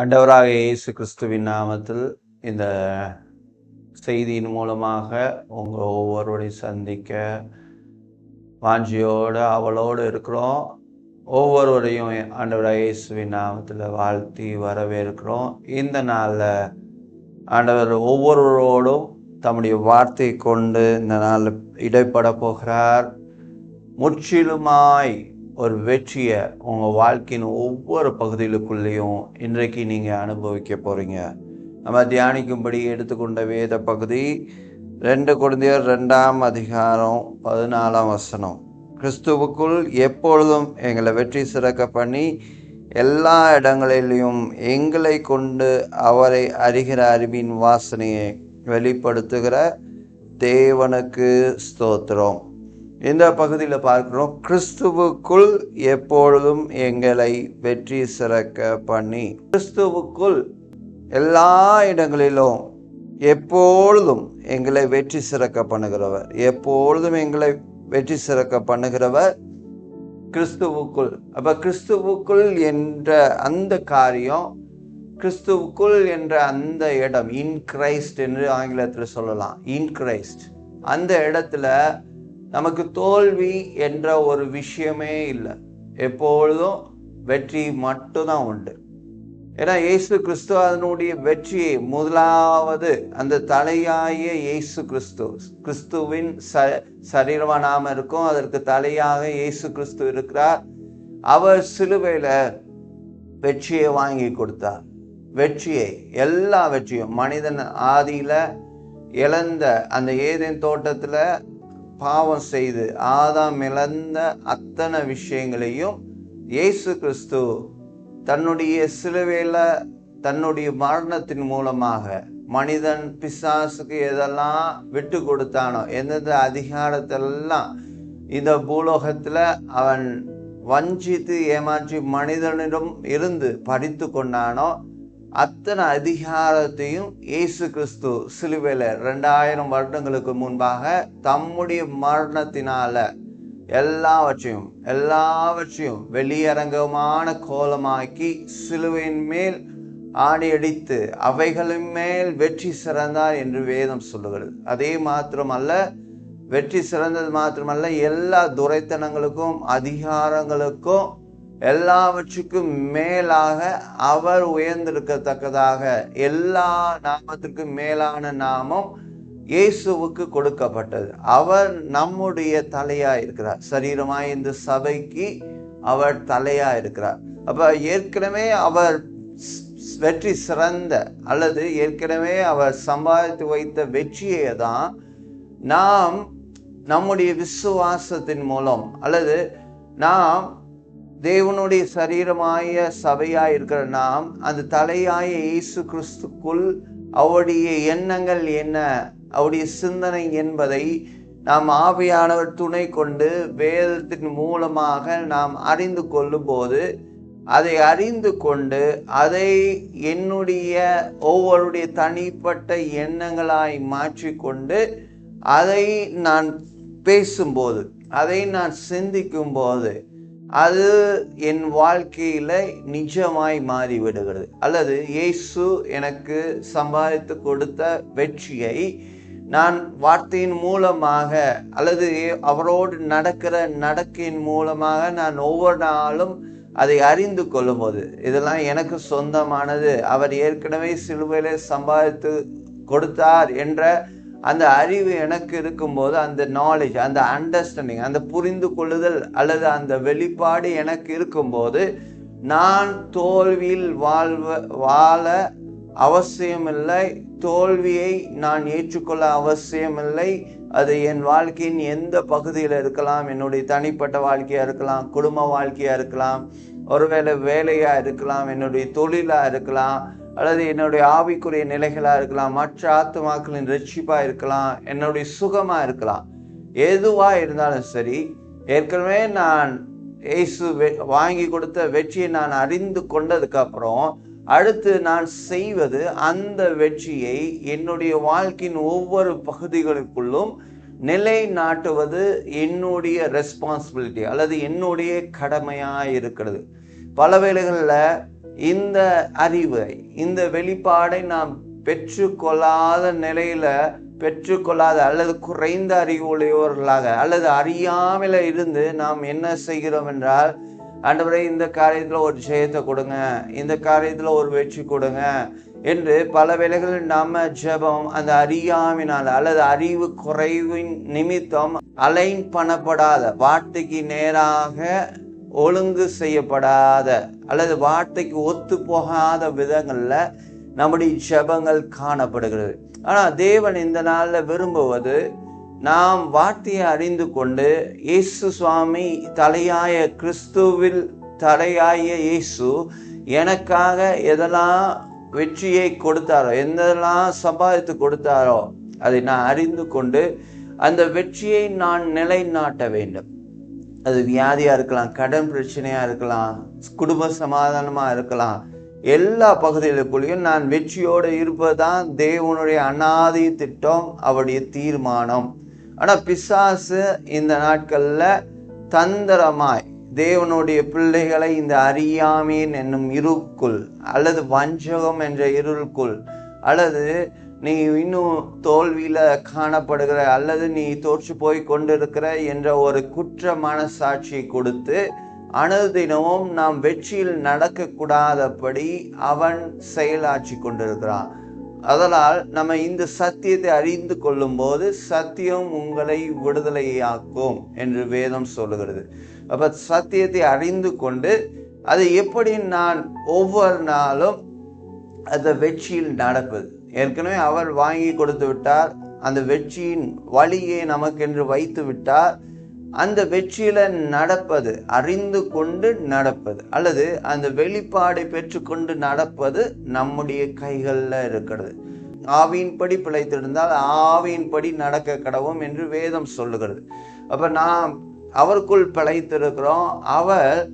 ஆண்டவராக இயேசு கிறிஸ்துவின் நாமத்தில் இந்த செய்தியின் மூலமாக உங்கள் ஒவ்வொருவரையும் சந்திக்க வாஞ்சியோடு அவளோடு இருக்கிறோம். ஒவ்வொருவரையும் ஆண்டவராக இயேசுவின் நாமத்தில் வாழ்த்தி வரவேற்கிறோம். இந்த நாளில் ஆண்டவர் ஒவ்வொருவரோடும் தம்முடைய வார்த்தை கொண்டு இந்த நாளில் இடைப்பட போகிறார். முற்றிலுமாய் ஒரு வெற்றியை உங்கள் வாழ்க்கையின் ஒவ்வொரு பகுதிகளுக்குள்ளேயும் இன்றைக்கு நீங்கள் அனுபவிக்க போகிறீங்க நம்ம தியானிக்கும்படி எடுத்துக்கொண்ட வேத பகுதி ரெண்டு குழந்தையர் ரெண்டாம் அதிகாரம் பதினாலாம் வசனம். கிறிஸ்துவுக்குள் எப்பொழுதும் எங்களை வெற்றி சிறக்க பண்ணி எல்லா இடங்களிலையும் எங்களை கொண்டு அவரை அறிகிற அறிவின் வாசனையை வெளிப்படுத்துகிற தேவனுக்கு ஸ்தோத்திரம். இந்த பகுதியில் பார்க்கிறோம்? கிறிஸ்துவுக்குள் எப்பொழுதும் எங்களை வெற்றி சிறக்க பண்ணி கிறிஸ்துவுக்குள் எல்லா இடங்களிலும் எப்பொழுதும் எங்களை வெற்றி சிறக்க பண்ணுகிறவர். எப்பொழுதும் எங்களை வெற்றி சிறக்க பண்ணுகிறவர் கிறிஸ்துவுக்குள். அப்போ கிறிஸ்துவுக்குள் என்ற அந்த காரியம் கிறிஸ்துவுக்குள் என்ற அந்த இடம் இன் கிரைஸ்ட் என்று ஆங்கிலத்தில் சொல்லலாம். இன் கிரைஸ்ட் அந்த இடத்துல நமக்கு தோல்வி என்ற ஒரு விஷயமே இல்லை. எப்பொழுதும் வெற்றி மட்டும்தான் உண்டு. ஏன்னா இயேசு கிறிஸ்து அதனுடைய வெற்றியை முதலாவது அந்த தலையாய இயேசு கிறிஸ்து கிறிஸ்துவின் ச சரீரமா நாம் இருக்கும் அதற்கு தலையாக இயேசு கிறிஸ்து இருக்கிறார். அவர் சிலுவையில் வெற்றியை வாங்கி கொடுத்தார். வெற்றியை எல்லா வெற்றியும் மனிதன் ஆதியில் இழந்த அந்த ஏதேன் தோட்டத்தில் பாவம் செய்து ஆதாம் இழந்த அத்தனை விஷயங்களையும் இயேசு கிறிஸ்து தன்னுடைய சிலுவையில் தன்னுடைய மரணத்தின் மூலமாக மனிதன் பிசாசுக்கு எதெல்லாம் விட்டு கொடுத்தானோ எந்தெந்த அதிகாரத்தெல்லாம் இந்த பூலோகத்தில் அவன் வஞ்சித்து ஏமாற்றி மனிதனிடம் இருந்து படித்து கொண்டானோ அத்தனை அதிகாரத்தையும் இயேசு கிறிஸ்து சிலுவையில் ரெண்டாயிரம் வருடங்களுக்கு முன்பாக தம்முடைய மரணத்தினால எல்லாவற்றையும் எல்லாவற்றையும் வெளியரங்கமான கோலமாக்கி சிலுவையின் மேல் ஆணியடித்து அவைகளின் மேல் வெற்றி சிறந்தார் என்று வேதம் சொல்லுகிறது. அதே மாத்திரமல்ல வெற்றி சிறந்தது மாத்திரமல்ல எல்லா துரைத்தனங்களுக்கும் அதிகாரங்களுக்கும் எல்லாவற்றுக்கும் மேலாக அவர் உயர்ந்திருக்கத்தக்கதாக எல்லா நாமத்திற்கும் மேலான நாமம் இயேசுவுக்கு கொடுக்கப்பட்டது. அவர் நம்முடைய தலையா இருக்கிறார். சரீரமாய் இந்த சபைக்கு அவர் தலையா இருக்கிறார். அப்ப ஏற்கனவே அவர் வெற்றி சிறந்த அல்லது ஏற்கனவே அவர் சம்பாதித்து வைத்த வெற்றியை தான் நாம் நம்முடைய விசுவாசத்தின் மூலம் அல்லது நாம் தேவனுடைய சரீரமாய சபையாய் இருக்கிற நாம் அந்த தலையாய இயேசு கிறிஸ்துக்குள் அவருடைய எண்ணங்கள் என்ன அவருடைய சிந்தனை என்பதை நாம் ஆவியானவர் துணை கொண்டு வேதத்தின் மூலமாக நாம் அறிந்து கொள்ளும் போது அதை அறிந்து கொண்டு அதை என்னுடைய ஒவ்வொருடைய தனிப்பட்ட எண்ணங்களாய் மாற்றிக்கொண்டு அதை நான் பேசும்போது அதை நான் சிந்திக்கும் போது அது என் வாழ்க்கையில் நிஜமாய் மாறிவிடுகிறது. அல்லது இயேசு எனக்கு சம்பாதித்து கொடுத்த வெற்றியை நான் வார்த்தையின் மூலமாக அல்லது அவரோடு நடக்கிற நடக்கையின் மூலமாக நான் ஒவ்வொரு நாளும் அதை அறிந்து கொள்ளும்போது இதெல்லாம் எனக்கு சொந்தமானது. அவர் ஏற்கனவே சிலுவையில் சம்பாதித்து கொடுத்தார் என்ற அந்த அறிவு எனக்கு இருக்கும்போது அந்த நாலேஜ் அந்த அண்டர்ஸ்டாண்டிங் அந்த புரிந்து கொள்ளுதல் அல்லது அந்த வெளிப்பாடு எனக்கு இருக்கும்போது நான் தோல்வியில் வாழ்வ வாழ அவசியமில்லை. தோல்வியை நான் ஏற்றுக்கொள்ள அவசியமில்லை. அது என் வாழ்க்கையின் எந்த பகுதியில் இருக்கலாம் என்னுடைய தனிப்பட்ட வாழ்க்கையாக இருக்கலாம் குடும்ப வாழ்க்கையாக இருக்கலாம் ஒருவேளை வேலையாக இருக்கலாம் என்னுடைய தொழிலாக இருக்கலாம் அல்லது என்னுடைய ஆவிக்குரிய நிலைகளாக இருக்கலாம் மற்ற ஆத்துமாக்களின் ரட்சிப்பாக இருக்கலாம் என்னுடைய சுகமாக இருக்கலாம். எதுவாக இருந்தாலும் சரி ஏற்கனவே நான் இயேசு வாங்கி கொடுத்த வெற்றியை நான் அறிந்து கொண்டதுக்கப்புறம் அடுத்து நான் செய்வது அந்த வெற்றியை என்னுடைய வாழ்க்கையின் ஒவ்வொரு பகுதிகளுக்குள்ளும் நிலை நாட்டுவது என்னுடைய ரெஸ்பான்சிபிலிட்டி அல்லது என்னுடைய கடமையாக இருக்கிறது. பல வேளைகளில் இந்த அறிவை இந்த வெளிப்பாடை நாம் பெற்றுக்கொள்ளாத நிலையில பெற்றுக்கொள்ளாத அல்லது குறைந்த அறிவு உடையவர்களாக அல்லது அறியாமல இருந்து நாம் என்ன செய்கிறோம் என்றால் ஆண்டவரே இந்த காரியத்தில் ஒரு ஜெயத்தை கொடுங்க இந்த காரியத்தில் ஒரு வெற்றி கொடுங்க என்று பல வேளைகளில் நாம் ஜெபம் அந்த அறியாமினால் அல்லது அறிவு குறைவின் நிமித்தம் அலைன் பண்ணப்படாத வார்த்தைக்கு நேராக ஒழுங்கு செய்யப்படாத அல்லது வார்த்தைக்கு ஒத்து போகாத விதங்களில் நம்முடைய ஜபங்கள் காணப்படுகிறது. ஆனால் தேவன் இந்த நாளில் விரும்புவது நாம் வார்த்தையை அறிந்து கொண்டு இயேசு சுவாமி தலையாய கிறிஸ்துவில் தலையாய இயேசு எனக்காக எதெல்லாம் வெற்றியை கொடுத்தாரோ எந்தெல்லாம் சம்பாதித்து கொடுத்தாரோ அதை நான் அறிந்து கொண்டு அந்த வெற்றியை நான் நிலைநாட்ட வேண்டும். அது வியாதியாக இருக்கலாம் கடன் பிரச்சனையாக இருக்கலாம் குடும்ப சமாதானமாக இருக்கலாம். எல்லா பகுதிகளுக்குள்ளேயும் நான் வெற்றியோடு இருப்பது தான் தேவனுடைய அனாதி திட்டம் அவருடைய தீர்மானம். ஆனால் பிசாசு இந்த நாட்களில் தந்திரமாய் தேவனுடைய பிள்ளைகளை இந்த அறியாமையின் என்னும் இருக்குள் அல்லது வஞ்சகம் என்ற இருளுக்குள் அல்லது நீ இன்னும் தோல்வியில் காணப்படுகிற அல்லது நீ தோற்று போய் கொண்டிருக்கிற என்ற ஒரு குற்ற மனசாட்சியை கொடுத்து அனுதினமும் நாம் வெற்றியில் நடக்கக்கூடாதபடி அவன் செயலாற்றி கொண்டிருக்கிறான். அதனால் நம்ம இந்த சத்தியத்தை அறிந்து கொள்ளும்போது சத்தியம் உங்களை விடுதலையாக்கும் என்று வேதம் சொல்லுகிறது. அப்போ சத்தியத்தை அறிந்து கொண்டு அதை எப்படி நான் ஒவ்வொரு நாளும் அந்த வெற்றியில் நடப்பது? ஏற்கனவே அவர் வாங்கி கொடுத்து விட்டார். அந்த வெற்றியின் வழியை நமக்கென்று வைத்து விட்டார். அந்த வெற்றியில நடப்பது அறிந்து கொண்டு நடப்பது அல்லது அந்த வெளிப்பாடை பெற்றுக்கொண்டு நடப்பது நம்முடைய கைகளில் இருக்கிறது. ஆவியின்படி பிழைத்திருந்தால் ஆவியின்படி நடக்க கடவும் என்று வேதம் சொல்லுகிறது. அப்ப நாம் அவருக்குள் பிழைத்திருக்கிறோம். அவர்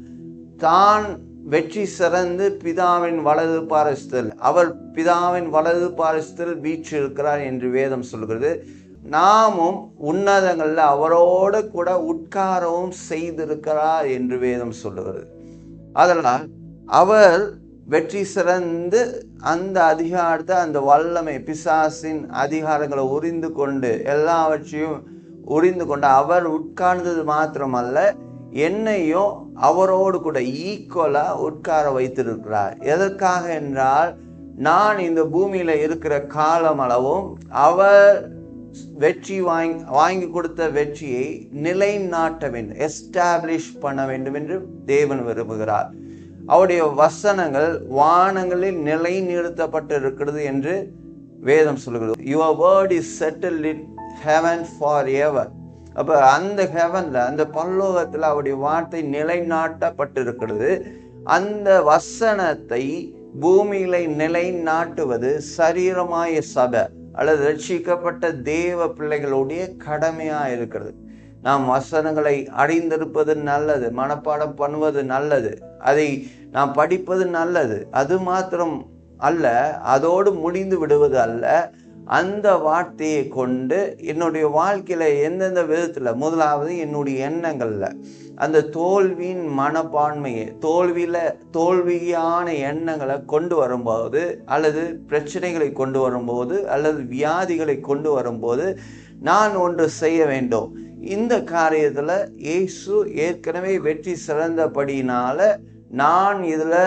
தான் வெற்றி சிறந்து பிதாவின் வலது பாரசத்தில் அவர் பிதாவின் வலது பாரஸ்தல் வீற்றிருக்கிறார் என்று வேதம் சொல்கிறது. நாமும் உன்னதங்களில் அவரோடு கூட உட்காரவும் செய்திருக்கிறார் என்று வேதம் சொல்லுகிறது. அதனால் அவர் வெற்றி சிறந்து அந்த அதிகாரத்தை அந்த வல்லமை பிசாசின் அதிகாரங்களை உறிந்து கொண்டு எல்லாவற்றையும் உறிந்து கொண்டு அவர் உட்கார்ந்தது மாத்திரமல்ல என்னையும் அவரோடு கூட ஈக்குவலாக உட்கார வைத்திருக்கிறார். எதற்காக என்றால் நான் இந்த பூமியில் இருக்கிற காலம் அளவும் அவர் வெற்றி வாங்கி வாங்கி கொடுத்த வெற்றியை நிலைநாட்ட வேண்டும் எஸ்டாப்ளிஷ் பண்ண வேண்டும் என்று தேவன் விரும்புகிறார். அவருடைய வசனங்கள் வானங்களில் நிலை நிறுத்தப்பட்டு இருக்கிறது என்று வேதம் சொல்லுகிறது your word is settled in heaven for ever அப்போ அந்த ஹெவனில் அந்த பல்லோகத்தில் அவருடைய வார்த்தை நிலைநாட்டப்பட்டிருக்கிறது. அந்த வசனத்தை பூமியில நிலைநாட்டுவது சரீரமாய சபை அல்லது ரட்சிக்கப்பட்ட தேவ பிள்ளைகளுடைய கடமையா இருக்கிறது. நாம் வசனங்களை அறிந்திருப்பது நல்லது மனப்பாடம் பண்ணுவது நல்லது அதை நாம் படிப்பது நல்லது. அது மாத்திரம் அல்ல அதோடு முடிந்து விடுவது அல்ல. அந்த வார்த்தையை கொண்டு என்னுடைய வாழ்க்கையில் எந்தெந்த விதத்தில் முதலாவது என்னுடைய எண்ணங்களில் அந்த தோல்வியின் மனப்பான்மையை தோல்வியில் தோல்வியான எண்ணங்களை கொண்டு வரும்போது அல்லது பிரச்சனைகளை கொண்டு வரும்போது அல்லது வியாதிகளை கொண்டு வரும்போது நான் ஒன்று செய்ய வேண்டும். இந்த காரியத்தில் இயேசு ஏற்கனவே வெற்றி சிறந்தபடியினால் நான் இதில்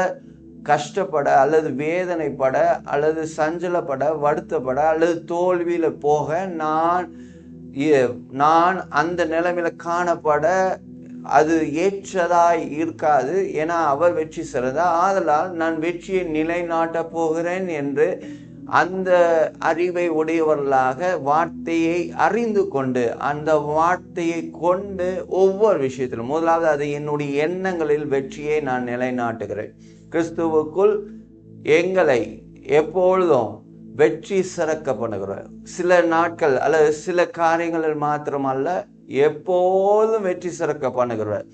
கஷ்டப்பட அல்லது வேதனைப்பட அல்லது சஞ்சலப்பட வருத்தப்பட அல்லது தோல்வியில் போக நான் நான் அந்த நிலைமையில காணப்பட அது ஏற்றதாய் இருக்காது. ஏன்னா அவர் வெற்றி சிறந்தா ஆதலால் நான் வெற்றியை நிலைநாட்ட போகிறேன் என்று அந்த அறிவை உடையவர்களாக வார்த்தையை அறிந்து கொண்டு அந்த வார்த்தையை கொண்டு ஒவ்வொரு விஷயத்திலும் முதலாவது அது என்னுடைய எண்ணங்களில் வெற்றியை நான் நிலைநாட்டுகிறேன். கிறிஸ்துவுக்குள் எங்களை எப்பொழுதும் வெற்றி சிறக்க பண்ணுகிறோம் சில நாட்கள் அல்லது சில காரியங்களில் மாத்திரமல்ல எப்போதும் வெற்றி சிறக்க பண்ணுகிறார்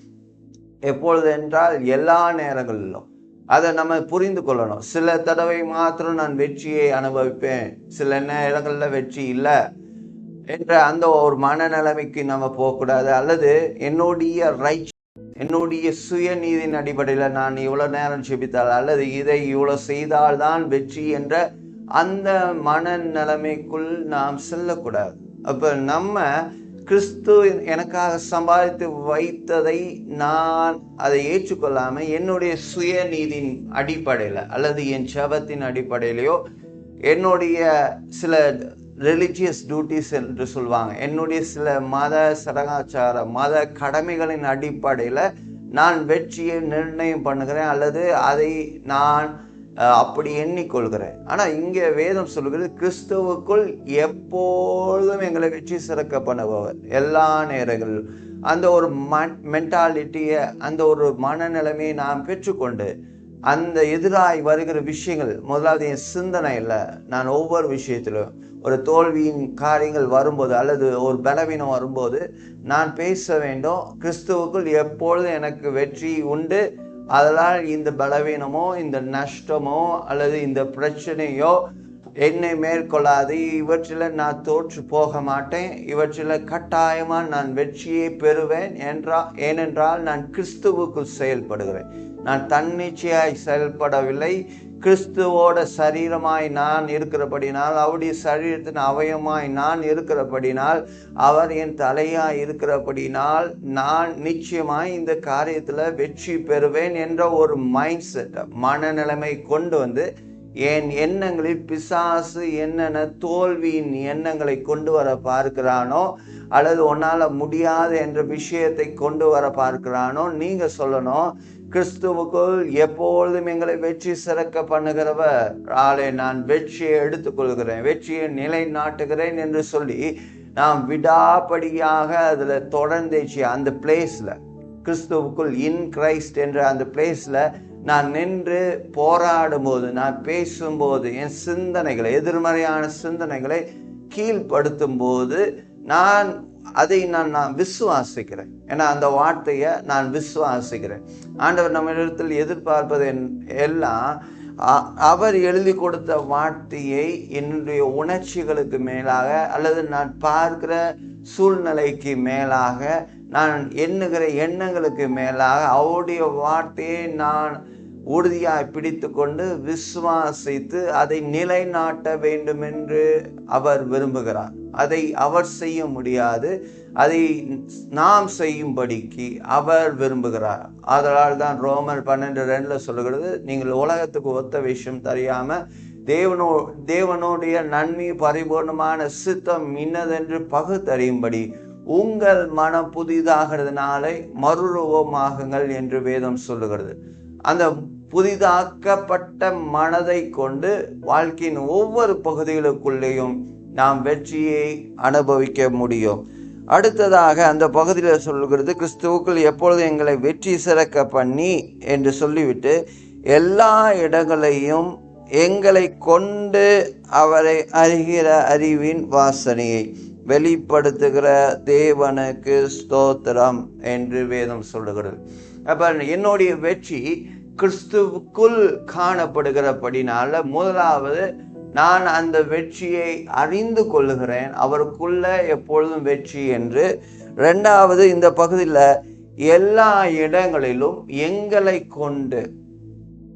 எப்பொழுது என்றால் எல்லா நேரங்களிலும். அதை நம்ம புரிந்து கொள்ளணும். சில தடவை மாத்திரம் நான் வெற்றியை அனுபவிப்பேன். சில நேரங்களில் வெற்றி இல்லை என்ற அந்த ஒரு மனநிலைமைக்கு நம்ம போகக்கூடாது. அல்லது என்னுடைய ரைட் என்னுடைய சுயநீதியின் அடிப்படையில் நான் இவ்வளோ நேரம் செபித்தால் அல்லது இதை இவ்வளோ செய்தால்தான் வெற்றி என்ற அந்த மனநிலைமைக்குள் நாம் செல்லக்கூடாது. அப்போ நம்ம கிறிஸ்து எனக்காக சம்பாதித்து வைத்ததை நான் அதை ஏற்றுக்கொள்ளாமல் என்னுடைய சுயநீதியின் அடிப்படையில் அல்லது என் செபத்தின் அடிப்படையிலையோ என்னுடைய சில ரிலிஜியஸ் டியூட்டிஸ் என்று சொல்லுவாங்க என்னுடைய சில மத சடங்காச்சார மத கடமைகளின் அடிப்படையில் நான் வெற்றியை நிர்ணயம் பண்ணுகிறேன் அல்லது அதை நான் அப்படி எண்ணிக்கொள்கிறேன். ஆனால் இங்கே வேதம் சொல்கிறது கிறிஸ்துவுக்குள் எப்பொழுதும் எங்களை வெற்றி சிறக்க பண்ணுபவர். எல்லா நேரங்களிலும். அந்த ஒரு மென்டாலிட்டியை அந்த ஒரு மனநிலைமையை நான் பெற்றுக்கொண்டு அந்த எதிராய் வருகிற விஷயங்கள் முதலாவது என் சிந்தனையில் நான் ஒவ்வொரு விஷயத்திலும் ஒரு தோல்வியின் காரியங்கள் வரும்போது அல்லது ஒரு பலவீனம் வரும்போது நான் பேச வேண்டும். கிறிஸ்துவுக்குள் எப்பொழுதும் எனக்கு வெற்றி உண்டு? அதனால் இந்த பலவீனமோ இந்த நஷ்டமோ அல்லது இந்த பிரச்சனையோ என்னை மேற்கொள்ளாது. இவற்றில் நான் தோற்று போக மாட்டேன். இவற்றில் கட்டாயமாக நான் வெற்றியை பெறுவேன் என்றா ஏனென்றால் நான் கிறிஸ்துவுக்குள் செயல்படுகிறேன். நான் தன்னிச்சையாய் செயல்படவில்லை. கிறிஸ்துவோட சரீரமாய் நான் இருக்கிறபடினால் அவருடைய சரீரத்தின் அவயமாய் நான் இருக்கிறபடினால் அவர் என் தலையாய் இருக்கிறபடினால் நான் நிச்சயமாய் இந்த காரியத்தில் வெற்றி பெறுவேன் என்ற ஒரு மைண்ட் செட் மனநிலைமை கொண்டு வந்து என் எண்ணங்களில் பிசாசு என்னென்ன தோல்வியின் எண்ணங்களை கொண்டு வர பார்க்கிறானோ அல்லது உன்னால் முடியாது என்ற விஷயத்தை கொண்டு வர பார்க்கிறானோ நீங்கள் சொல்லணும் கிறிஸ்துவுக்குள் எப்பொழுதும் எங்களை வெற்றி சிறக்க பண்ணுகிறவர் ஆளே நான் வெற்றியை எடுத்துக்கொள்கிறேன் வெற்றியை நிலைநாட்டுகிறேன் என்று சொல்லி நாம் விடாபடியாக அதில் தொடர்ந்துச்சு அந்த பிளேஸில் கிறிஸ்துவுக்குள் இன் கிரைஸ்ட் என்ற அந்த பிளேஸில் நான் நின்று போராடும் போது நான் பேசும்போது என் சிந்தனைகளை எதிர்மறையான சிந்தனைகளை கீழ்ப்படுத்தும் போது நான் அதை நான் நான் விசுவாசிக்கிறேன். ஏன்னா அந்த வார்த்தையை நான் விசுவாசிக்கிறேன். ஆண்டவர் நம்ம இடத்தில் எதிர்பார்ப்பது என்- எல்லாம் அ- அவர் எழுதி கொடுத்த வார்த்தையை என்னுடைய உணர்ச்சிகளுக்கு மேலாக அல்லது நான் பார்க்கிற சூழ்நிலைக்கு மேலாக நான் எண்ணுகிற எண்ணங்களுக்கு மேலாக அவருடைய வார்த்தையை நான் உறுதியாய் பிடித்து கொண்டு விசுவாசித்து அதை நிலைநாட்ட வேண்டும் என்று அவர் விரும்புகிறார். அதை அவர் செய்ய முடியாது. அதை நாம் செய்யும்படிக்கு அவர் விரும்புகிறார். அதனால் தான் ரோமர் பன்னெண்டு ரெண்டில் சொல்லுகிறது நீங்கள் உலகத்துக்கு ஒத்த விஷயம் தெரியாமல் தேவனோ தேவனுடைய நன்மை பரிபூர்ணமான சித்தம் இன்னதென்று பகுத்தறியும்படி உங்கள் மனம் புதிதாகிறதுனாலே மறுரூபமாகுங்கள் என்று வேதம் சொல்லுகிறது. அந்த புதிதாக்கப்பட்ட மனதை கொண்டு வாழ்க்கையின் ஒவ்வொரு பகுதிகளுக்குள்ளேயும் நாம் வெற்றியை அனுபவிக்க முடியும். அடுத்ததாக அந்த பகுதியில் சொல்லுகிறது கிறிஸ்துவுக்குள் எப்பொழுது எங்களை வெற்றி சிறக்க பண்ணி என்று சொல்லிவிட்டு எல்லா இடங்களையும் எங்களை கொண்டு அவரை அறிகிற அறிவின் வாசனையை வெளிப்படுத்துகிற தேவனுக்கு ஸ்தோத்திரம் என்று வேதம் சொல்லுகிறது. அப்போ என்னுடைய வெற்றி கிறிஸ்துவுக்குள் காணப்படுகிறபடினால முதலாவது நான் அந்த வெற்றியை அறிந்து கொள்ளுகிறேன். அவருக்குள்ள எப்பொழுதும் வெற்றி என்று. ரெண்டாவது இந்த பகுதியில் எல்லா இடங்களிலும் எங்களை கொண்டு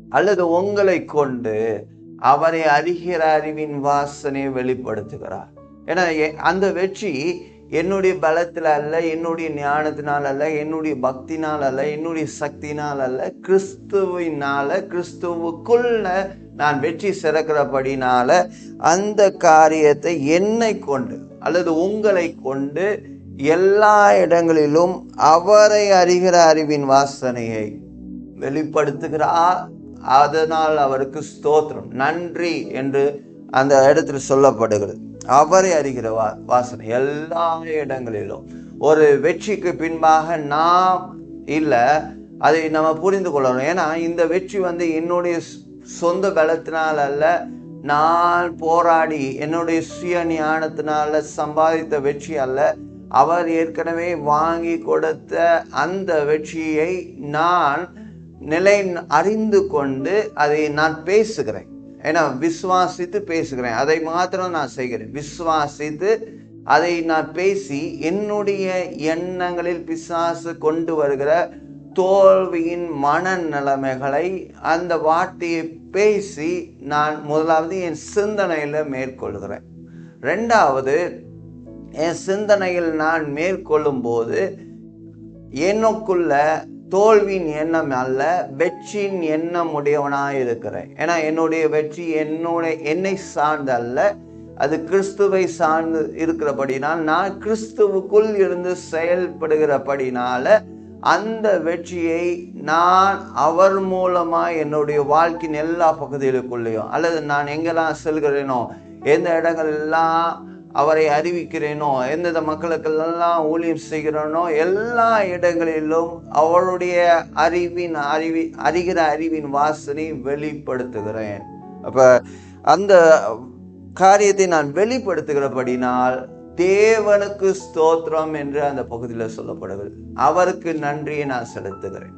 அல்லது உங்களை கொண்டு அவரை அறிகிற அறிவின் வாசனையை வெளிப்படுத்துகிறார். ஏன்னா எ- அந்த வெற்றி என்னுடைய பலத்தில் அல்ல என்னுடைய ஞானத்தினால் அல்ல என்னுடைய பக்தினால் அல்ல என்னுடைய சக்தினால் அல்ல கிறிஸ்துவினால கிறிஸ்துவுக்குள்ள நான் வெற்றி சிறக்கிறபடினால அந்த காரியத்தை என்னை கொண்டு அல்லது உங்களை கொண்டு எல்லா இடங்களிலும் அவரை அறிகிற அறிவின் வாசனையை வெளிப்படுத்துகிறார் அதனால் அவருக்கு ஸ்தோத்திரம். நன்றி என்று அந்த இடத்துல சொல்லப்படுகிறது. அவரை அறிகிற வா வாசனை எல்லா இடங்களிலும். ஒரு வெற்றிக்கு பின்பாக நாம் இல்லை அதை நம்ம புரிந்து கொள்ளணும். ஏன்னா இந்த வெற்றி வந்து என்னுடைய சொந்த பலத்தினால் அல்ல நான் போராடி என்னுடைய சுய ஞானத்தினால சம்பாதித்த வெற்றி அல்ல. அவர் ஏற்கனவே வாங்கி கொடுத்த அந்த வெற்றியை நான் நிலை அறிந்து கொண்டு அதை நான் பேசுகிறேன். ஏன்னா விசுவாசித்து பேசுகிறேன். அதை மாத்திரம் நான் செய்கிறேன். விசுவாசித்து அதை நான் பேசி என்னுடைய எண்ணங்களில் பிசாசு கொண்டு வருகிற தோல்வியின் மனநிலைமைகளை அந்த வார்த்தையை பேசி நான் முதலாவது என் சிந்தனையில் மேற்கொள்கிறேன். ரெண்டாவது என் சிந்தனையில் நான் மேற்கொள்ளும் போது எனக்குள்ள தோல்வியின் எண்ணம் அல்ல வெற்றியின் எண்ணம் உடையவனாக இருக்கிறேன் ஏன்னா என்னுடைய வெற்றி என்னுடைய என்னை சார்ந்த அல்ல அது கிறிஸ்துவை சார்ந்து இருக்கிறபடினால் நான் கிறிஸ்துவுக்குள் இருந்து செயல்படுகிறபடினால அந்த வெற்றியை நான் அவர் மூலமாக என்னுடைய வாழ்க்கையின் எல்லா பகுதிகளுக்குள்ளேயும் அல்லது நான் எங்கெல்லாம் செல்கிறேனோ எந்த இடங்கள் எல்லாம் அவரை அறிவிக்கிறேனோ எந்தெந்த மக்களுக்கெல்லாம் ஊழியம் செய்கிறேனோ எல்லா இடங்களிலும் அவருடைய அறிவின் அறிவி அறிகிற அறிவின் வாசனை வெளிப்படுத்துகிறேன். அப்போ அந்த காரியத்தை நான் வெளிப்படுத்துகிறபடினால் தேவனுக்கு ஸ்தோத்திரம் என்று அந்த பகுதியில் சொல்லப்படுகிறது. அவருக்கு நன்றியை நான் செலுத்துகிறேன்.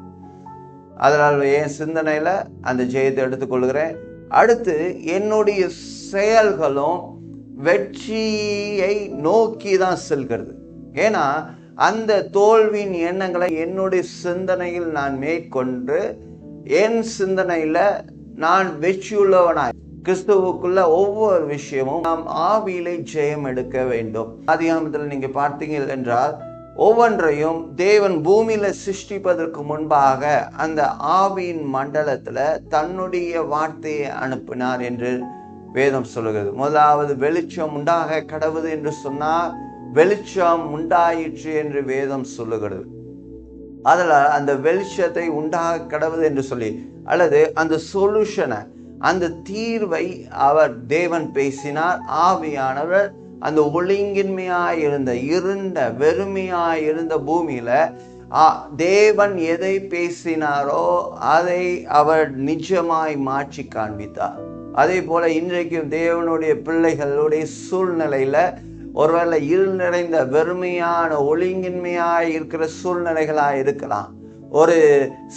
அதனால் என் சிந்தனையில் அந்த ஜெயத்தை எடுத்துக்கொள்கிறேன். அடுத்து என்னுடைய செயல்களும் வெற்றியை நோக்கி தான் செல்கிறது. ஏன்னா அந்த தோல்வியின் எண்ணங்களை என்னுடைய சிந்தனையில் நான் மேற்கொண்டு என் சிந்தனையில் நான் வெற்றியுள்ளவனாய். கிறிஸ்துவுக்குள்ள ஒவ்வொரு விஷயமும் நாம் ஆவியிலே ஜெயம் எடுக்க வேண்டும். அதிகாமத்தில் நீங்க பார்த்தீங்க என்றால் ஒவ்வொன்றையும் தேவன் பூமியில சிருஷ்டிப்பதற்கு முன்பாக அந்த ஆவியின் மண்டலத்துல தன்னுடைய வார்த்தையை அனுப்பினார் என்று வேதம் சொல்லுகிறது. முதலாவது வெளிச்சம் உண்டாக கடவுது என்று சொன்னால் வெளிச்சம் உண்டாயிற்று என்று வேதம் சொல்லுகிறது. அதில் அந்த வெளிச்சத்தை உண்டாக கடவுது என்று சொல்லி அல்லது அந்த சொல்யூஷனை அந்த தீர்வை அவர் தேவன் பேசினார். ஆவியானவர் அந்த ஒழுங்கின்மையாய் இருந்த இருண்ட வெறுமையாய் இருந்த பூமியில தேவன் எதை பேசினாரோ அதை அவர் நிஜமாய் மாற்றி காண்பித்தார். அதே போல இன்றைக்கும் தேவனுடைய பிள்ளைகளுடைய சூழ்நிலையில ஒருவேளை இருள் நிறைந்த வெறுமையான ஒழுங்கின்மையாய் இருக்கிற சூழ்நிலைகளாக இருக்கலாம். ஒரு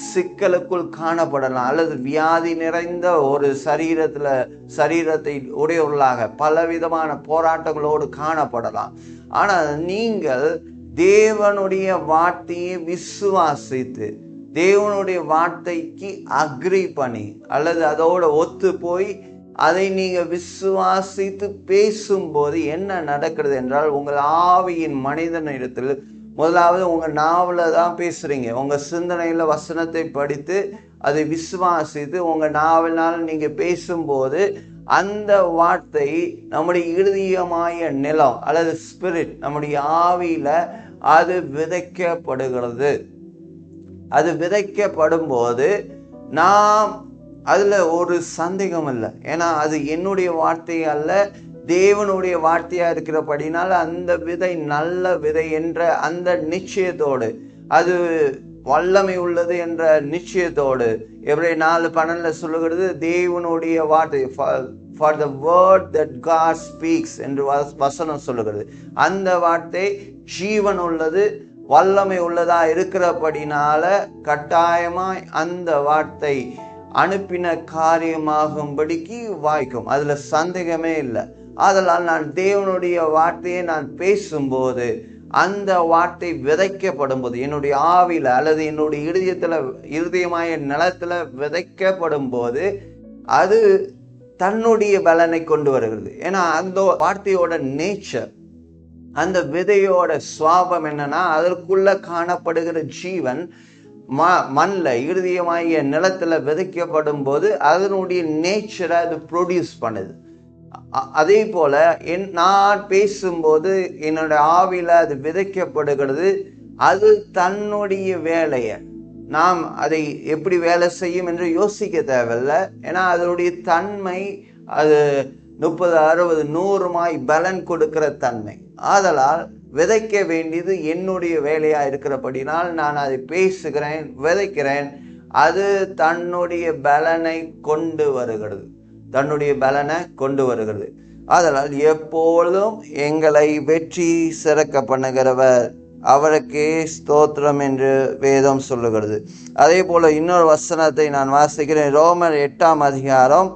சிக்கலுக்குள் காணப்படலாம். அல்லது வியாதி நிறைந்த ஒரு சரீரத்தில் சரீரத்தை உடையவர்களாக பலவிதமான போராட்டங்களோடு காணப்படலாம். ஆனால் நீங்கள் தேவனுடைய வார்த்தையை விசுவாசித்து தேவனுடைய வார்த்தைக்கு அக்ரி பண்ணி அல்லது அதோட ஒத்து போய் அதை நீங்கள் விசுவாசித்து பேசும்போது என்ன நடக்கிறது என்றால் உங்கள் ஆவியின் மனிதனிடத்தில் முதலாவது உங்கள் நாவில் தான் பேசுகிறீங்க உங்கள் சிந்தனையில் வசனத்தை படித்து அதை விசுவாசித்து உங்கள் நாவலினால் நீங்கள் பேசும்போது அந்த வார்த்தை நம்முடைய இறுதியமாய நிலம் அல்லது ஸ்பிரிட் நம்முடைய ஆவியில் அது விதைக்கப்படுகிறது. அது விதைக்கப்படும் போது நாம் அதில் ஒரு சந்தேகம் இல்லை ஏன்னா அது என்னுடைய வார்த்தை அல்ல தேவனுடைய வார்த்தையாக இருக்கிறபடினால் அந்த விதை நல்ல விதை என்ற அந்த நிச்சயத்தோடு அது வல்லமை உள்ளது என்ற நிச்சயத்தோடு எப்படி நாலு பன்னெண்டில் சொல்லுகிறது தேவனுடைய வார்த்தை for the word that God speaks என்று வசனம் சொல்லுகிறது. அந்த வார்த்தை ஜீவன் உள்ளது வல்லமை உள்ளதாக இருக்கிறபடினால கட்டாயமாய் அந்த வார்த்தை அனுப்பின காரியமாகும்படிக்கு வாய்க்கும். அதில் சந்தேகமே இல்லை. அதனால் நான் தேவனுடைய வார்த்தையை நான் பேசும்போது அந்த வார்த்தை விதைக்கப்படும் போது என்னுடைய ஆவில அல்லது என்னுடைய இருதயத்தில் இருதயமாய நிலத்தில் விதைக்கப்படும் போது அது தன்னுடைய பலனை கொண்டு வருகிறது. ஏன்னா அந்த வார்த்தையோட நேச்சர் அந்த விதையோட சுவாபம் என்னன்னா அதற்குள்ள காணப்படுகிற ஜீவன் ம மண்ணில் இறுதியமாகிய நிலத்தில் விதைக்கப்படும் போது அதனுடைய நேச்சரை அது ப்ரொடியூஸ் பண்ணுது. அதே போல் என் நான் பேசும்போது என்னோட ஆவியில் அது விதைக்கப்படுகிறது. அது தன்னுடைய வேலையை. நாம் அதை எப்படி வேலை செய்யும் என்று யோசிக்க தேவையில்லை. ஏன்னா அதனுடைய தன்மை அது முப்பது அறுபது நூறுமாய் பலன் கொடுக்கிற தன்மை. ஆதலால் விதைக்க வேண்டியது என்னுடைய வேலையாக இருக்கிறபடினால் நான் அதை பேசுகிறேன் விதைக்கிறேன். அது தன்னுடைய பலனை கொண்டு வருகிறது. தன்னுடைய பலனை கொண்டு வருகிறது. அதனால் எப்பொழுதும் எங்களை வெற்றி சிறக்க பண்ணுகிறவர் அவருக்கே ஸ்தோத்திரம் என்று வேதம் சொல்லுகிறது. அதே போல் இன்னொரு வசனத்தை நான் வாசிக்கிறேன். ரோமர் எட்டாம் அதிகாரம்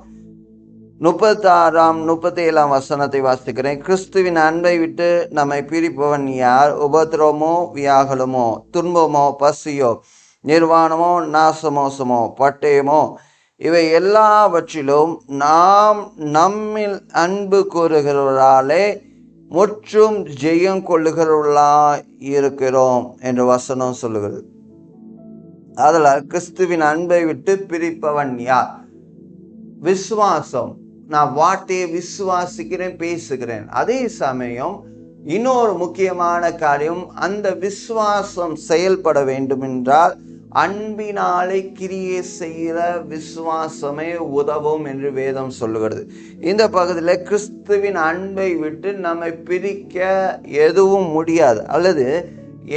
முப்பத்தாறாம் முப்பத்தி ஏழாம் வசனத்தை வாசிக்கிறேன். கிறிஸ்துவின் அன்பை விட்டு நம்மை பிரிப்பவன் யார்? உபத்திரமோ வியாகலமோ துன்பமோ பசியோ நிர்வாணமோ நாசமோசமோ பட்டயமோ இவை எல்லாவற்றிலும் நாம் நம்மில் அன்பு கூறுகிறவராலே முற்றும் ஜெயம் கொள்ளுகிறவர்களா இருக்கிறோம் என்று வசனம் சொல்லுகிறது. அதில் கிறிஸ்துவின் அன்பை விட்டு பிரிப்பவன் யார்? விசுவாசம். நான் வார்த்தையை விசுவாசிக்கிறேன் பேசுகிறேன். அதே சமயம் இன்னொரு முக்கியமான காரியம் அந்த விசுவாசம் செயல்பட வேண்டும் என்றால் அன்பினாலே கிரியை செய்கிற விசுவாசமே உதவும் என்று வேதம் சொல்லுகிறது. இந்த பகுதியில் கிறிஸ்துவின் அன்பை விட்டு நம்மை பிரிக்க எதுவும் முடியாது. அல்லது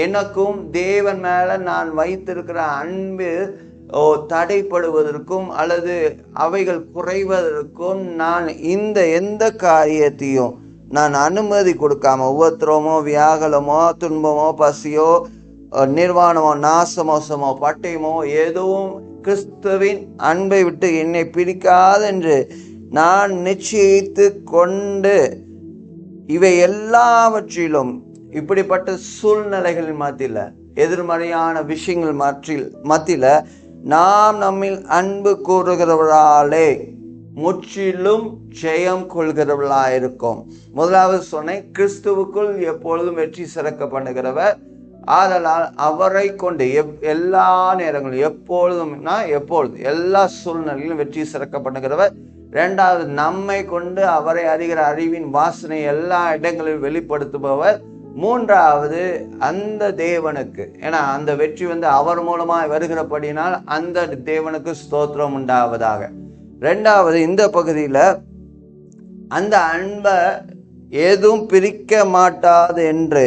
எனக்கும் தேவன் மேலே நான் வைத்திருக்கிற அன்பு ஓ தடைப்படுவதற்கும் அல்லது அவைகள் குறைவதற்கும் நான் இந்த எந்த காரியத்தையும் நான் அனுமதி கொடுக்காம உபத்திரமோ வியாகலமோ துன்பமோ பசியோ நிர்வாணமோ நாசமோசமோ பட்டயமோ எதுவும் கிறிஸ்துவின் அன்பை விட்டு என்னை பிரிக்காதென்று நான் நிச்சயித்து கொண்டு இவை எல்லாவற்றிலும் இப்படிப்பட்ட சூழ்நிலைகளின் மத்தியில் எதிர்மறையான விஷயங்கள் மற்றில் மத்தியில் நாம் நம்மில் அன்பு கூறுகிறவர்களாலே முற்றிலும் ஜெயம் கொள்கிறவர்களாயிருக்கும். முதலாவது சொன்னேன் கிறிஸ்துவுக்குள் எப்பொழுதும் வெற்றி சிறக்க பண்ணுகிறவர் ஆதலால் அவரை கொண்டு எப் எல்லா நேரங்களும் எப்பொழுதும்னா எப்பொழுது எல்லா சூழ்நிலையிலும் வெற்றி சிறக்க பண்ணுகிறவர் ரெண்டாவது நம்மை கொண்டு அவரை அறிகிற அறிவின் வாசனை எல்லா இடங்களிலும் வெளிப்படுத்துபவர். மூன்றாவது அந்த தேவனுக்கு. ஏன்னா அந்த வெற்றி வந்து அவர் மூலமாக வருகிறபடினால் அந்த தேவனுக்கு ஸ்தோத்திரம் உண்டாவதாக. ரெண்டாவது இந்த பகுதியில் அந்த அன்பை ஏதும் பிரிக்க மாட்டாது என்று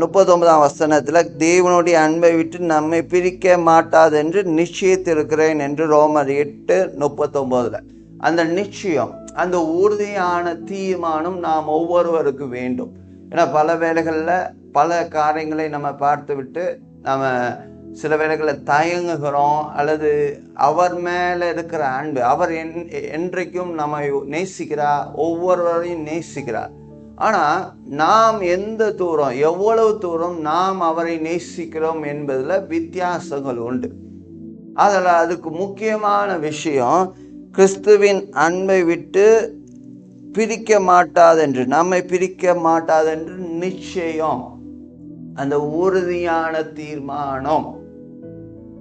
முப்பத்தொன்பதாம் வசனத்தில் தேவனுடைய அன்பை விட்டு நம்மை பிரிக்க மாட்டாது என்று நிச்சயித்திருக்கிறேன் என்று ரோமர் எட்டு முப்பத்தொம்போதில். அந்த நிச்சயம் அந்த உறுதியான தீர்மானம் நாம் ஒவ்வொருவருக்கு வேண்டும். ஏன்னா பல வேலைகளில் பல காரியங்களை நம்ம பார்த்து விட்டு நம்ம சில வேளைகளில் தயங்குகிறோம் அல்லது அவர் மேலே இருக்கிற அன்பு அவர் என் என்றைக்கும் நம்மை நேசிக்கிறார் ஒவ்வொருவரையும் நேசிக்கிறார் ஆனால் நாம் எந்த தூரம் எவ்வளவு தூரம் நாம் அவரை நேசிக்கிறோம் என்பதில் வித்தியாசங்கள் உண்டு. அதில் அதுக்கு முக்கியமான விஷயம் கிறிஸ்துவின் அன்பை விட்டு பிரிக்க மாட்டாதென்று நம்மை பிரிக்க மாட்டாதென்று நிச்சயம். அந்த உறுதியான தீர்மானம்.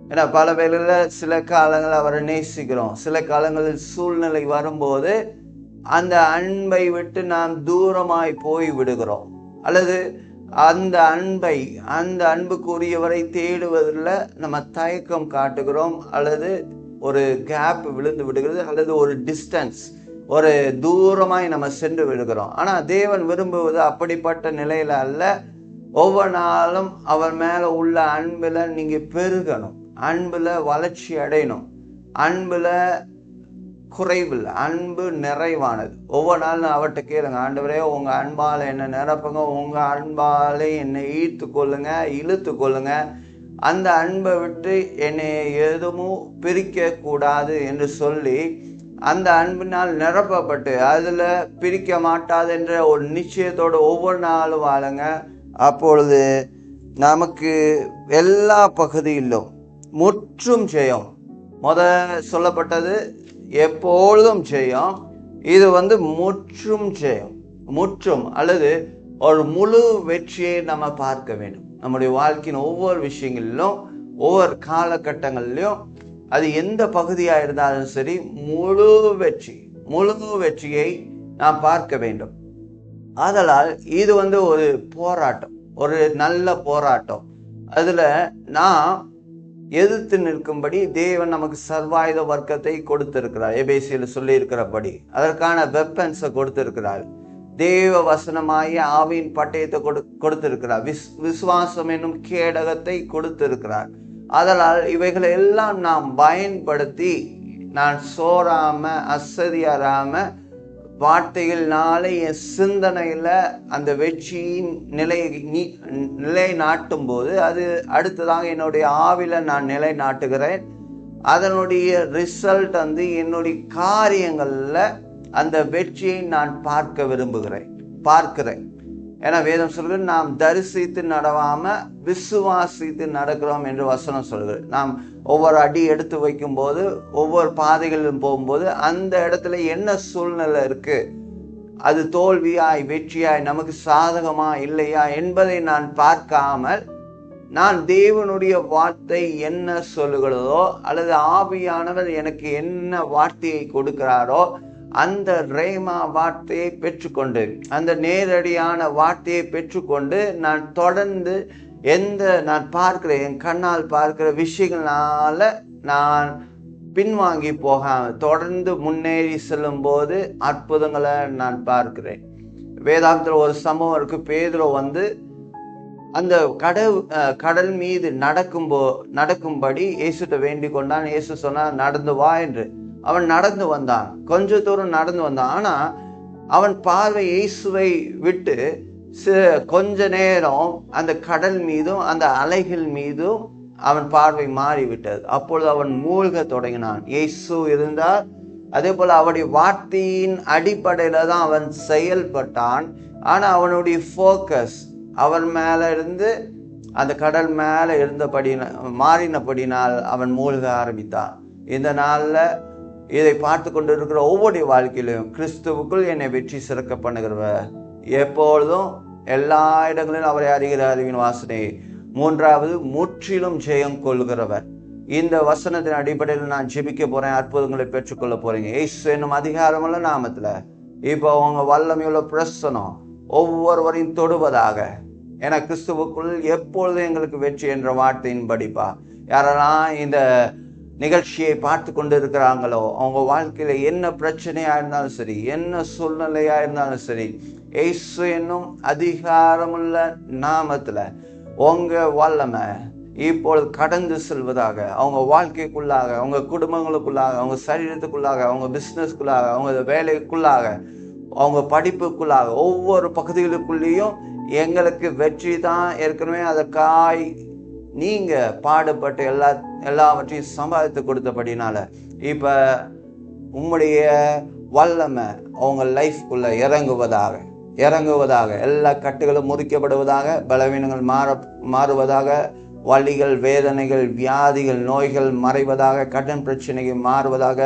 ஏன்னா பல வேளையில் சில காலங்கள் அவரை நேசிக்கிறோம். சில காலங்களில் சூழ்நிலை வரும்போது அந்த அன்பை விட்டு நாம் தூரமாய் போய் விடுகிறோம். அல்லது அந்த அன்பை அந்த அன்புக்குரியவரை தேடுவதில் நம்ம தயக்கம் காட்டுகிறோம். அல்லது ஒரு கேப் விழுந்து விடுகிறது. அல்லது ஒரு டிஸ்டன்ஸ் ஒரு தூரமாய் நம்ம சென்று விடுகிறோம் ஆனால் தேவன் விரும்புவது அப்படிப்பட்ட நிலையில் அல்ல. ஒவ்வொரு நாளும் அவர் மேலே உள்ள அன்பில் நீங்கள் பெருகணும். அன்பில் வளர்ச்சி அடையணும். அன்பில் குறைவில் அன்பு நிறைவானது. ஒவ்வொரு நாளும் அவர்கிட்ட கேளுங்க ஆண்டவரே உங்கள் அன்பால் என்னை நிரப்புங்க? உங்கள் அன்பாலே என்னை ஈர்த்து கொள்ளுங்க இழுத்து கொள்ளுங்க. அந்த அன்பை விட்டு என்னை எதுவும் பிரிக்கக்கூடாது என்று சொல்லி அந்த அன்பினால் நிரப்பப்பட்டு அதில் பிரிக்க மாட்டாதென்ற ஒரு நிச்சயத்தோடு ஒவ்வொரு நாளும் வாழுங்க. அப்பொழுது நமக்கு எல்லா பகுதியிலும் முற்றும் செய்யும் முத சொல்லப்பட்டது எப்பொழுதும் செய்யும் இது வந்து முற்றும் செய்யும் முற்றும் அல்லது ஒரு முழு வெற்றியை நம்ம பார்க்க வேண்டும். நம்முடைய வாழ்க்கையின் ஒவ்வொரு விஷயங்களிலும் ஒவ்வொரு காலகட்டங்கள்லையும் அது எந்த பகுதியாக இருந்தாலும் சரி முழு வெற்றி முழு வெற்றியை நாம் பார்க்க வேண்டும். ஆதலால் இது வந்து ஒரு போராட்டம் ஒரு நல்ல போராட்டம். அதில் நான் எதிர்த்து நிற்கும்படி தேவன் நமக்கு சர்வாயுத வர்க்கத்தை கொடுத்திருக்கிறார். எபேசியில் சொல்லியிருக்கிறபடி. அதற்கான வெப்பன்ஸை கொடுத்திருக்கிறார். தேவ வசனமாகி ஆவியின் பட்டயத்தை கொடு கொடுத்திருக்கிறார். விஸ் விசுவாசம் என்னும் கேடகத்தை கொடுத்திருக்கிறார். அதனால் இவைகளை எல்லாம் நாம் பயன்படுத்தி நான் சோறாம அசதியாராம நாளை என் சிந்தனையில் அந்த வெற்றியின் நிலையை நீ நிலை நாட்டும் போது அது அடுத்ததாக என்னுடைய ஆவில நான் நிலை நாட்டுகிறேன் அதனுடைய ரிசல்ட் வந்து என்னுடைய காரியங்களில் அந்த வெற்றியை நான் பார்க்க விரும்புகிறேன் பார்க்கிறேன். ஏன்னா வேதம் சொல்கிறது நாம் தரிசித்து நடவாமல் விசுவாசித்து நடக்கிறோம் என்று வசனம் சொல்கிறது நாம் ஒவ்வொரு அடி எடுத்து வைக்கும்போது ஒவ்வொரு பாதைகளிலும் போகும்போது அந்த இடத்துல என்ன சூழ்நிலை இருக்குது அது தோல்வியாய் வெற்றியாய் நமக்கு சாதகமா இல்லையா என்பதை நான் பார்க்காமல் நான் தேவனுடைய வார்த்தை என்ன சொல்லுகிறதோ அல்லது ஆவியானவர் எனக்கு என்ன வார்த்தையை கொடுக்கிறாரோ அந்த ரேமா வார்த்தையை பெற்றுக்கொண்டு அந்த நேரடியான வார்த்தையை பெற்றுக்கொண்டு நான் தொடர்ந்து எந்த நான் பார்க்கிற என் கண்ணால் பார்க்கிற விஷயங்களால நான் பின்வாங்கி போகாம தொடர்ந்து முன்னேறி செல்லும்போது அற்புதங்களை நான் பார்க்கிறேன். வேதாந்தத்தில் ஒரு சம்பவம் இருக்கு. பேதுரு வந்து அந்த கடல் கடல் மீது நடக்கும்போ நடக்கும்படி இயேசுட்ட வேண்டிக் கொண்டான். இயேசு சொன்னால் நடந்து வா என்று. அவன் நடந்து வந்தான். கொஞ்ச தூரம் நடந்து வந்தான். ஆனால் அவன் பார்வை இயேசுவை விட்டு சி- கொஞ்ச நேரம் அந்த கடல் மீதும் அந்த அலைகள் மீதும் அவன் பார்வை மாறிவிட்டது. அப்பொழுது அவன் மூழ்க தொடங்கினான். இயேசு இருந்தால் அதே போல் அவருடைய வார்த்தையின் அடிப்படையில் தான் அவன் செயல்பட்டான். ஆனால் அவனுடைய ஃபோக்கஸ் அவன் மேலே இருந்து அந்த கடல் மேலே இருந்தபடி மாறினபடினால் அவன் மூழ்க ஆரம்பித்தான். இந்த நாளில் இதை பார்த்து கொண்டு இருக்கிற ஒவ்வொரு வாழ்க்கையிலையும் கிறிஸ்துவுக்குள் என்னை வெற்றி சிறக்க பண்ணுகிறவர். எப்பொழுதும் எல்லா இடங்களிலும் அவரை அறிகிற அறிவின் வாசனை. மூன்றாவது முற்றிலும் ஜெயம் கொள்கிறவர். இந்த வசனத்தின் அடிப்படையில் நான் ஜெபிக்க போறேன் அற்புதங்களை பெற்றுக்கொள்ள போறீங்க. ஏசு என்னும் அதிகாரமுள்ள நாமத்தில் இப்போ அவங்க வல்லமையுள்ள பிரசனம் ஒவ்வொருவரையும் தொடுவதாக. ஏன்னா கிறிஸ்துவுக்குள் எப்பொழுதும் எங்களுக்கு வெற்றி என்ற வார்த்தையின் படிப்பா யாரெல்லாம் இந்த நிகழ்ச்சியை பார்த்து கொண்டு இருக்கிறாங்களோ அவங்க வாழ்க்கையில் என்ன பிரச்சனையாக இருந்தாலும் சரி என்ன சூழ்நிலையாக இருந்தாலும் சரி ஏசு என்னும் அதிகாரமுள்ள நாமத்தில் உங்கள் வல்லமை இப்பொழுது கடந்து செல்வதாக அவங்க வாழ்க்கைக்குள்ளாக அவங்க குடும்பங்களுக்குள்ளாக அவங்க சரீரத்துக்குள்ளாக அவங்க பிஸ்னஸ்க்குள்ளாக அவங்க வேலைக்குள்ளாக அவங்க படிப்புக்குள்ளாக ஒவ்வொரு பகுதிகளுக்குள்ளேயும் எங்களுக்கு வெற்றி தான் ஏற்கனவே அதை காய் நீங்கள் பாடுபட்டு எல்லா எல்லாவற்றையும் சம்பாதித்து கொடுத்தபடினால இப்போ உம்முடைய வல்லமை அவங்க லைஃப்குள்ளே இறங்குவதாக இறங்குவதாக எல்லா கட்டுகளும் முறிக்கப்படுவதாக பலவீனங்கள் மாற மாறுவதாக வலிகள் வேதனைகள் வியாதிகள் நோய்கள் மறைவதாக கடன் பிரச்சனைகள் மாறுவதாக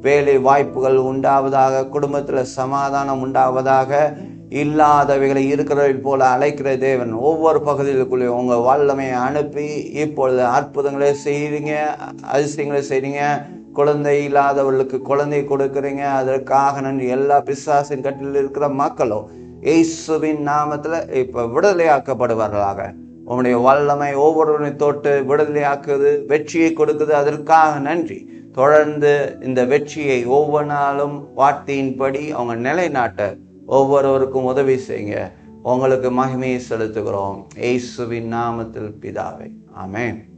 வேலை வாய்ப்புகள் உண்டாவதாக குடும்பத்தில் சமாதானம் உண்டாவதாக இல்லாதவைகளை இருக்கிறவை போல அழைக்கிற தேவன் ஒவ்வொரு பகுதிகளுக்குள்ளே உங்கள் வல்லமையை அனுப்பி இப்பொழுது அற்புதங்களை செய்கிறீங்க அதிசயங்களை செய்கிறீங்க குழந்தை இல்லாதவர்களுக்கு குழந்தை கொடுக்குறீங்க. அதற்காக நன்றி. எல்லா பிசாசின் கட்டில் இருக்கிற மக்களும் இயேசுவின் நாமத்தில் இப்போ விடுதலையாக்கப்படுவார்களாக. உங்களுடைய வல்லமை ஒவ்வொருவனை தொட்டு விடுதலையாக்குது வெற்றியை கொடுக்குது. அதற்காக நன்றி. தொடர்ந்து இந்த வெற்றியை ஒவ்வொரு நாளும் வார்த்தையின்படி அவங்க நிலைநாட்ட ஒவ்வொருவருக்கும் உதவி செய்யுங்க. உங்களுக்கு மகிமையை செலுத்துகிறோம். ஏசுவின் நாமத்தில் பிதாவை. ஆமே